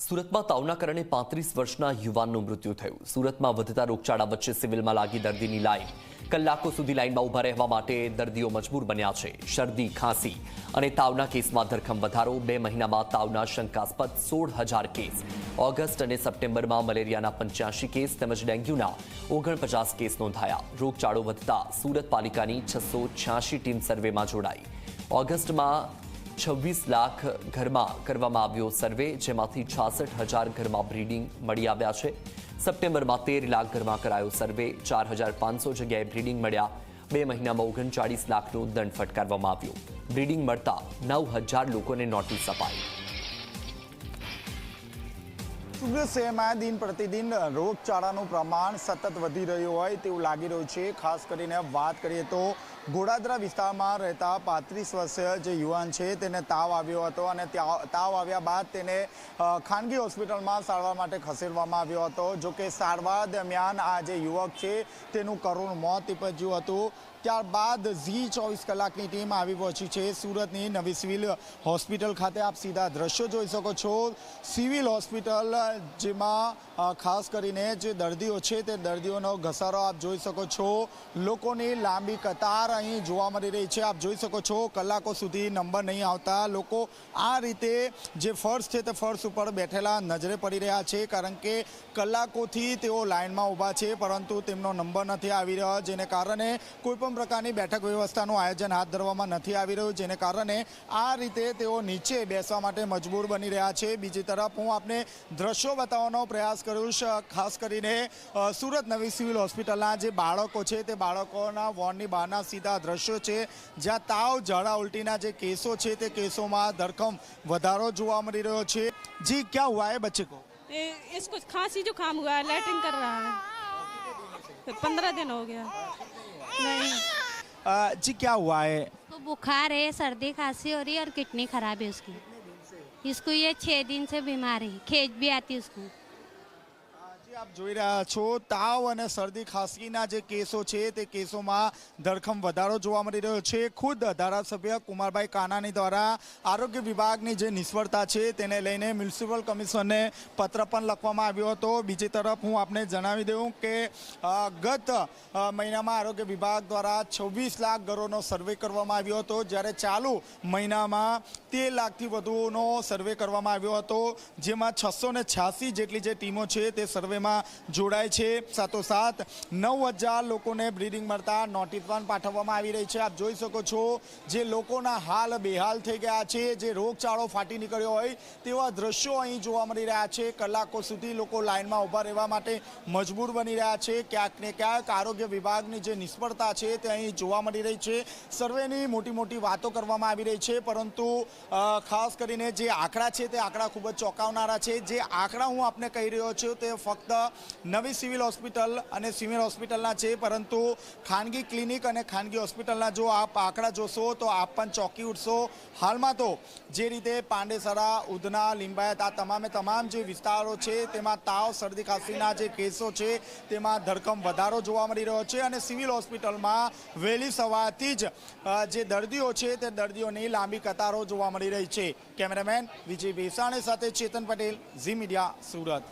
સુરતમાં તાવના કારણે પાંત્રીસ વર્ષના યુવાનનું મૃત્યુ થયું. સુરતમાં વધતા રોગચાળા વચ્ચે સિવિલમાં લાગી દર્દીની લાઈન. કલાકો સુધી લાઇનમાં ઊભા રહેવા માટે દર્દીઓ મજબૂર બન્યા છે. શરદી, ખાંસી અને તાવના કેસમાં ધરખમ વધારો. બે મહિનામાં તાવના શંકાસ્પદ સોળ હજાર કેસ. ઓગસ્ટ અને સપ્ટેમ્બરમાં મલેરિયાના પંચ્યાસી કેસ તેમજ ડેન્ગ્યુના ઓગણપચાસ કેસ નોંધાયા. રોગચાળો વધતા સુરત પાલિકાની છસો છ્યાસી ટીમ સર્વેમાં જોડાઈ. ઓગસ્ટમાં છવ્વીસ લાખ ઘરમાં કરવામાં આવ્યો સર્વે, જેમાંથી છાસઠ હજાર ઘરમાં બ્રીડિંગ મળી આવ્યા છે. સપ્ટેમ્બરમાં તેર લાખ ઘરમાં કરાયો સર્વે, ચાર હજાર પાંચસો જગ્યાએ બ્રીડિંગ મળ્યા. બે મહિનામાં ઓગણચાળીસ લાખનો દંડ ફટકારવામાં આવ્યો. બ્રીડિંગ મળતા નવ હજાર લોકોને નોટિસ અપાઈ. શહેરમાં દિન પ્રતિદિન રોગચાળાનું પ્રમાણ સતત વધી રહ્યું હોય તેવું લાગી રહ્યું છે. ખાસ કરીને વાત કરીએ તો ગોડાદરા વિસ્તારમાં રહેતા પાંત્રીસ વર્ષીય જે યુવાન છે, તેને તાવ આવ્યો હતો અને તાવ આવ્યા બાદ તેને ખાનગી હોસ્પિટલમાં સારવાર માટે ખસેડવામાં આવ્યો હતો. જો કે સારવાર દરમિયાન આ જે યુવક છે, તેનું કરુણ મોત નીપજ્યું હતું. ત્યારબાદ ઝી ચોવીસ કલાકની ટીમ આવી પહોંચી છે. સુરતની નવી સિવિલ હોસ્પિટલ ખાતે આપ સીધા દ્રશ્યો જોઈ શકો છો. સિવિલ હોસ્પિટલ જેમાં ખાસ કરીને જે દર્દીઓ છે, તે દર્દીઓનો ઘસારો આપ જોઈ શકો છો. લોકોની લાંબી કતાર અહીં જોવા મળી રહી છે. આપ જોઈ શકો છો, કલાકો સુધી નંબર નહીં આવતા. લોકો આ રીતે જે ફર્શ છે તે ફર્શ ઉપર બેઠેલા નજરે પડી રહ્યા છે, કારણ કે કલાકોથી તેઓ લાઇનમાં ઊભા છે, પરંતુ તેમનો નંબર નથી આવી રહ્યો, જેને કારણે કોઈ પણ પ્રકારની બેઠક વ્યવસ્થાનું આયોજન હાથ ધરવામાં નથી આવી રહ્યું, જેને કારણે આ રીતે તેઓ નીચે બેસવા માટે મજબૂર બની રહ્યા છે. બીજી તરફ હું આપને દ્રશ્યો બતાવવાનો પ્રયાસ કરીશ ખાસ કરીને સુરત નવી સિવિલ હોસ્પિટલના જે બાળકો છે તે બાળકોના વોર્ડની બહારના સીધા દ્રશ્યો છે જ્યાં તાવ ઝાડા ઉલટીના જે કેસો છે તે કેસોમાં ધરખમ વધારો જોવા મળી રહ્યો છે જી ક્યાં હુઆ હે બચ્ચે કો ये इसको खांसी जुकाम हुआ है लेटरिन कर रहा है पंद्रह दिन हो गया नहीं अ, जी क्या हुआ है उसको बुखार है सर्दी खांसी हो रही है और किडनी खराब है उसकी इसको ये छः दिन से बीमार है खेज भी आती है उसको જી આપ જોઈ રહ્યા છો, તાવ અને શરદી ખાંસીના જે કેસો છે, તે કેસોમાં ધરખમ વધારો જોવા મળી રહ્યો છે. ખુદ ધારાસભ્ય કુમારભાઈ કાનાની દ્વારા આરોગ્ય વિભાગની જે નિષ્ફળતા છે, તેને લઈને મ્યુનિસિપલ કમિશનને પત્ર પણ લખવામાં આવ્યો હતો. બીજી તરફ હું આપને જણાવી દઉં કે ગત મહિનામાં આરોગ્ય વિભાગ દ્વારા છવ્વીસ લાખ ઘરોનો સર્વે કરવામાં આવ્યો હતો. જ્યારે ચાલુ મહિનામાં તેર લાખથી વધુનો સર્વે કરવામાં આવ્યો હતો, જેમાં છસો જેટલી જે ટીમો છે, તે સર્વેમાં જોડાય છે. સાથોસાથ નવ હજાર લોકોને બ્રીડિંગ મળતા નોટિસ પણ પાઠવવામાં આવી રહી છે. આપ જોઈ શકો છો જે લોકોના હાલ બેહાલ થઈ ગયા છે, જે રોગચાળો ફાટી નીકળ્યો હોય તેવા દ્રશ્યો અહીં જોવા મળી રહ્યા છે. કલાકો સુધી લોકો લાઇનમાં ઊભા રહેવા માટે મજબૂર બની રહ્યા છે. ક્યાંક ને ક્યાંક આરોગ્ય વિભાગની જે નિષ્ફળતા છે તે અહીં જોવા મળી રહી છે. સર્વેની મોટી મોટી વાતો કરવામાં આવી રહી છે, પરંતુ ખાસ કરીને જે આંકડા છે તે આંકડા ખૂબ જ ચોંકાવનારા છે. જે આંકડા હું આપને કહી રહ્યો છું તે ફક્ત નવી સિવિલ હોસ્પિટલ અને સિવિલ હોસ્પિટલના છે, પરંતુ ખાનગી ક્લિનિક અને ખાનગી હોસ્પિટલના જો આપ આંકડા જોશો, તો આપ પણ ચોંકી ઉઠશો. હાલમાં તો જે રીતે પાંડેસરા, ઉધના, લિંબાયત આ તમામે તમામ જે વિસ્તારો છે, તેમાં તાવ, શરદી ખાંસીના જે કેસો છે, તેમાં ધરખમ વધારો જોવા મળી રહ્યો છે અને સિવિલ હોસ્પિટલમાં વહેલી સવારથી જ જે દર્દીઓ છે, તે દર્દીઓની લાંબી કતારો જોવા મળી રહી છે. કેમેરામેન વિજય વેસાણી સાથે ચેતન પટેલ, ઝી મીડિયા સુરત.